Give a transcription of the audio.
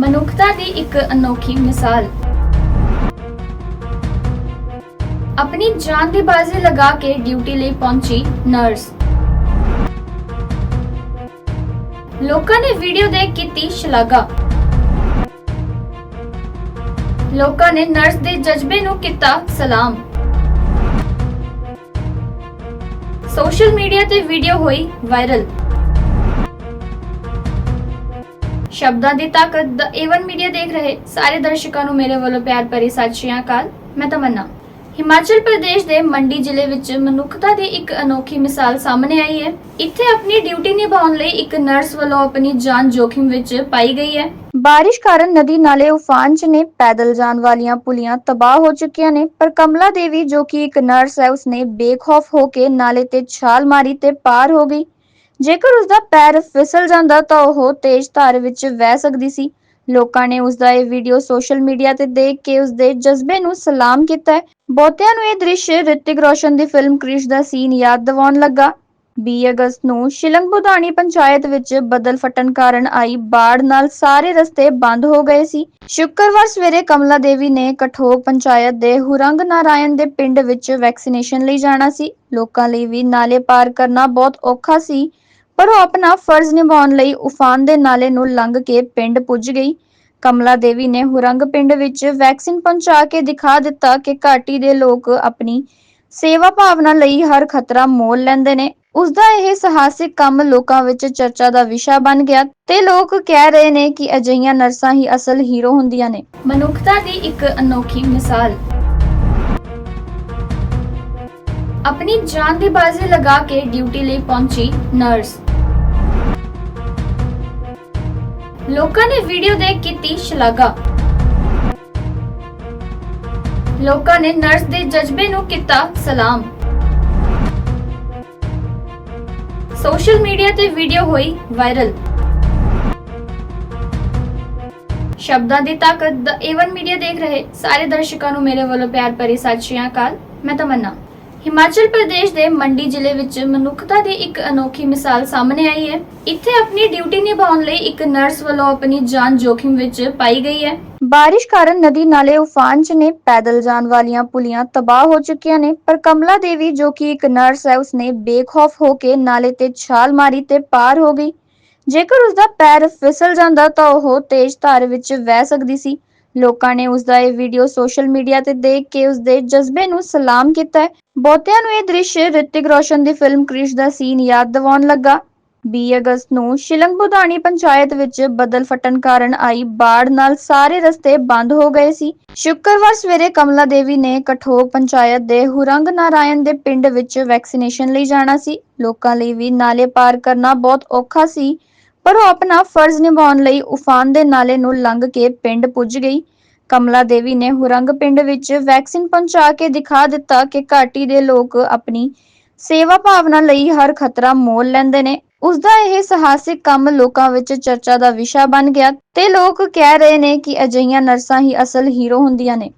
ਮਨੁੱਖਤਾ ਦੀ ਇੱਕ ਅਨੋਖੀ ਮਿਸਾਲ। ਆਪਣੀ ਜਾਨ ਦੀ ਬਾਜ਼ੀ ਲਗਾ ਕੇ ਡਿਊਟੀ ਲਈ ਪਹੁੰਚੀ ਨਰਸ। ਲੋਕਾਂ ਨੇ ਵੀਡੀਓ ਦੇਖ ਕੀਤੀ ਸ਼ਲਾਘਾ। ਲੋਕਾਂ ਨੇ ਨਰਸ ਦੇ ਜਜ਼ਬੇ ਨੂੰ ਕੀਤਾ ਸਲਾਮ। ਸੋਸ਼ਲ ਮੀਡੀਆ ਤੇ ਵੀਡੀਓ ਹੋਈ ਵਾਇਰਲ। ਸ਼ਬਦਾਂ ਦੀ ਤਾਕਤ ਦਾ ਏਵਨ ਮੀਡੀਆ ਦੇਖ ਰਹੇ ਸਾਰੇ ਦਰਸ਼ਕਾਂ ਨੂੰ ਮੇਰੇ ਵੱਲੋਂ ਪਿਆਰ ਭਰੀ ਸਤਿ ਸ਼੍ਰੀ ਅਕਾਲ। ਮੈਂ ਤਮੰਨਾ। ਹਿਮਾਚਲ ਪ੍ਰਦੇਸ਼ ਦੇ ਮੰਡੀ ਜ਼ਿਲ੍ਹੇ ਵਿੱਚ ਮਨੁੱਖਤਾ ਦੀ ਇੱਕ ਅਨੋਖੀ ਮਿਸਾਲ ਸਾਹਮਣੇ ਆਈ ਹੈ। ਇੱਥੇ ਆਪਣੀ ਡਿਊਟੀ ਨਿਭਾਉਣ ਲਈ ਇੱਕ ਨਰਸ ਵੱਲੋਂ ਆਪਣੀ ਜਾਨ ਜੋਖਿਮ ਵਿੱਚ ਪਾਈ ਗਈ ਹੈ। ਬਾਰਿਸ਼ ਕਾਰਨ ਨਦੀ ਨਾਲੇ ਉਫਾਨ 'ਚ ਨੇ, ਪੈਦਲ ਜਾਣ ਵਾਲੀਆਂ ਪੁਲੀਆਂ ਤਬਾਹ ਹੋ ਚੁੱਕੀਆਂ ਨੇ, ਪਰ ਕਮਲਾ ਦੇਵੀ ਜੋ ਕਿ ਇੱਕ ਨਰਸ ਹੈ, ਉਸਨੇ ਬੇਖੌਫ ਹੋ ਕੇ ਨਾਲੇ ਤੇ ਛਾਲ ਮਾਰੀ ਤੇ ਪਾਰ ਹੋ ਗਈ। ਜੇਕਰ ਉਸਦਾ ਪੈਰ ਫਿਸਲ ਜਾਂਦਾ ਤਾਂ ਉਹ ਤੇਜ਼ ਧਾਰ ਵਿੱਚ ਵਹਿ ਸਕਦੀ ਸੀ। ਲੋਕਾਂ ਨੇ ਉਸਦਾ ਇਹ ਵੀਡੀਓ ਸੋਸ਼ਲ ਮੀਡੀਆ ਤੇ ਦੇਖ ਕੇ ਉਸਦੇ ਜਜ਼ਬੇ ਨੂੰ ਸਲਾਮ ਕੀਤਾ। ਹੈ ਬਹੁਤਿਆਂ ਨੂੰ ਇਹ ਦ੍ਰਿਸ਼ ਰਿਤਿਕ ਰੋਸ਼ਨ ਦੀ ਫਿਲਮ ਕ੍ਰਿਸ਼ ਦਾ ਸੀਨ ਯਾਦ ਦਿਵਾਉਣ ਲੱਗਾ। 20 ਅਗਸਤ ਨੂੰ ਸ਼ਿਲੰਗ ਬੁਧਾਣੀ ਪੰਚਾਇਤ ਵਿੱਚ ਬਦਲ ਫਟਣ ਕਾਰਨ ਆਈ ਬਾੜ ਨਾਲ ਸਾਰੇ ਰਸਤੇ ਬੰਦ ਹੋ ਗਏ ਸੀ। ਸ਼ੁੱਕਰਵਾਰ ਸਵੇਰੇ ਕਮਲਾ ਦੇਵੀ ਨੇ ਕਠੋਕ ਪੰਚਾਇਤ ਦੇ ਹੁਰੰਗ ਨਾਰਾਇਣ ਦੇ ਪਿੰਡ ਵਿੱਚ ਵੈਕਸੀਨੇਸ਼ਨ ਲਈ ਜਾਣਾ ਸੀ। ਲੋਕਾਂ ਲਈ ਵੀ ਨਾਲੇ ਪਾਰ ਕਰਨਾ ਬਹੁਤ ਔਖਾ ਸੀ। ਪਰ ਉਹ ਆਪਣਾ ਫਰਜ਼ ਨਿਭਾਉਣ ਲਈ ਉਫਾਨ ਦੇ ਨਾਲੇ ਨੂੰ ਲੰਘ ਕੇ ਪਿੰਡ ਪੁੱਜ ਗਈ। ਕਮਲਾ ਦੇਵੀ ਨੇ ਹੁਰੰਗ ਪਿੰਡ ਵਿੱਚ ਵੈਕਸੀਨ ਪਹੁੰਚਾ ਕੇ ਦਿਖਾ ਦਿੱਤਾ ਕਿ ਘਾਟੀ ਦੇ ਲੋਕ ਆਪਣੀ ਸੇਵਾ ਭਾਵਨਾ ਲਈ ਹਰ ਖਤਰਾ ਮੋਲ ਲੈਂਦੇ ਨੇ। ਉਸ ਦਾ ਇਹ ਸਾਹਸਿਕ ਕੰਮ ਲੋਕਾਂ ਵਿੱਚ ਚਰਚਾ ਦਾ ਵਿਸ਼ਾ ਬਣ ਗਿਆ ਤੇ ਲੋਕ ਕਹਿ ਰਹੇ ਨੇ ਕਿ ਅਜਿਹੀਆਂ ਨਰਸਾਂ ਹੀ ਅਸਲ ਹੀਰੋ ਹੁੰਦੀਆਂ ਨੇ। ਮਨੁੱਖਤਾ ਦੀ ਇੱਕ ਅਨੋਖੀ ਮਿਸਾਲ। ਆਪਣੀ ਜਾਨ ਦੀ ਬਾਜ਼ੀ ਲਗਾ ਕੇ ਡਿਊਟੀ ਲਈ ਪਹੁੰਚੀ ਨਰਸ। ਲੋਕਾਂ ਨੇ ਵੀਡੀਓ ਦੇਖ ਕੀਤੀ ਸ਼ਲਾਘਾ। ਲੋਕਾਂ ਨੇ ਨਰਸ ਦੇ ਜਜ਼ਬੇ ਨੂੰ ਕੀਤਾ ਸਲਾਮ। ਸੋਸ਼ਲ ਮੀਡੀਆ ਤੇ ਵੀਡੀਓ ਹੋਈ ਵਾਇਰਲ ਸ਼ਬਦਾਂ ਦੀ ਤਾਕਤ ਦਾ ਏਵਨ ਮੀਡੀਆ ਦੇਖ ਰਹੇ ਸਾਰੇ ਦਰਸ਼ਕਾਂ ਨੂੰ ਮੇਰੇ ਵੱਲੋਂ ਪਿਆਰ ਭਰੀ ਸਤਿ ਸ਼੍ਰੀ ਅਕਾਲ। ਮੈਂ ਤਮੰਨਾ। ਹਿਮਾਚਲ ਪ੍ਰਦੇਸ਼ ਦੇ ਮੰਡੀ ਜ਼ਿਲ੍ਹੇ ਵਿੱਚ ਮਨੁੱਖਤਾ ਦੀ ਇੱਕ ਅਨੋਖੀ ਮਿਸਾਲ ਸਾਹਮਣੇ ਆਈ ਹੈ। ਇੱਥੇ ਆਪਣੀ ਡਿਊਟੀ ਨਿਭਾਉਣ ਲਈ ਇੱਕ ਨਰਸ ਵੱਲੋਂ ਆਪਣੀ ਜਾਨ ਜੋਖਿਮ ਵਿੱਚ ਪਾਈ ਗਈ ਹੈ। ਬਾਰਿਸ਼ ਕਾਰਨ ਨਦੀ ਨਾਲੇ ਉਫਾਨ 'ਚ ਨੇ, ਪੈਦਲ ਜਾਣ ਵਾਲੀਆਂ ਪੁਲੀਆਂ ਤਬਾਹ ਹੋ ਚੁੱਕੀਆਂ ਨੇ, ਪਰ ਕਮਲਾ ਦੇਵੀ ਜੋ ਕਿ ਇੱਕ ਨਰਸ ਹੈ, ਉਸਨੇ ਬੇਖੌਫ ਹੋ ਕੇ ਨਾਲੇ ਤੇ ਛਾਲ ਮਾਰੀ ਤੇ ਪਾਰ ਹੋ ਗਈ। ਜੇਕਰ ਉਸਦਾ ਪੈਰ ਫਿਸਲ ਜਾਂਦਾ ਤਾਂ ਉਹ ਤੇਜ਼ ਧਾਰ ਵਿੱਚ ਵਹਿ ਸਕਦੀ ਸੀ। ਲੋਕਾਂ ਨੇ ਉਸਦਾ ਇਹ ਵੀਡੀਓ ਸੋਸ਼ਲ ਮੀਡੀਆ ਤੇ ਦੇਖ ਕੇ ਉਸਦੇ ਜਜ਼ਬੇ ਨੂੰ ਸਲਾਮ ਕੀਤਾ ਹੈ। ਬਹੁਤਿਆਂ ਨੂੰ ਇਹ ਦ੍ਰਿਸ਼ ਰਿਤਿਕ ਰੋਸ਼ਨ ਦੀ ਫਿਲਮ ਕ੍ਰਿਸ਼ ਦਾ ਸੀਨ ਯਾਦ ਦਿਵਾਉਣ ਲੱਗਾ। 20 ਅਗਸਤ ਨੂੰ ਸ਼ਿਲੰਗ ਬੁਧਾਣੀ ਪੰਚਾਇਤ ਵਿੱਚ ਬਦਲ ਫਟਣ ਕਾਰਨ ਆਈ ਬਾੜ ਨਾਲ ਸਾਰੇ ਰਸਤੇ ਬੰਦ ਹੋ ਗਏ ਸੀ। ਸ਼ੁੱਕਰਵਾਰ ਸਵੇਰੇ ਕਮਲਾ ਦੇਵੀ ਨੇ ਕਠੋਕ ਪੰਚਾਇਤ ਦੇ ਹੁਰੰਗ ਨਾਰਾਇਣ ਦੇ ਪਿੰਡ ਵਿੱਚ ਵੈਕਸੀਨੇਸ਼ਨ ਲਈ ਜਾਣਾ ਸੀ। ਲੋਕਾਂ ਲਈ ਵੀ ਨਾਲੇ ਪਾਰ ਕਰਨਾ ਬਹੁਤ ਔਖਾ ਸੀ, ਪਰ ਉਹ ਆਪਣਾ ਫਰਜ਼ ਨਿਭਾਉਣ ਲਈ ਉਫਾਨ ਦੇ ਨਾਲੇ ਨੂੰ ਲੰਘ ਕੇ ਪਿੰਡ ਪੁੱਜ ਗਈ। ਕਮਲਾ ਦੇਵੀ ਨੇ ਹੁਰੰਗ ਪਿੰਡ ਵਿੱਚ ਵੈਕਸੀਨ ਪਹੁੰਚਾ ਕੇ ਦਿਖਾ ਦਿੱਤਾ ਕਿ ਘਾਟੀ ਦੇ ਲੋਕ ਆਪਣੀ ਸੇਵਾ ਭਾਵਨਾ ਲਈ ਹਰ ਖਤਰਾ ਮੋਲ ਲੈਂਦੇ ਨੇ। ਉਸ ਦਾ ਇਹ ਸਾਹਸਿਕ ਕੰਮ ਲੋਕਾਂ ਵਿੱਚ ਚਰਚਾ ਦਾ ਵਿਸ਼ਾ ਬਣ ਗਿਆ ਤੇ ਲੋਕ ਕਹਿ ਰਹੇ ਨੇ ਕਿ ਅਜਿਹੀਆਂ ਨਰਸਾਂ ਹੀ ਅਸਲ ਹੀਰੋ ਹੁੰਦੀਆਂ ਨੇ।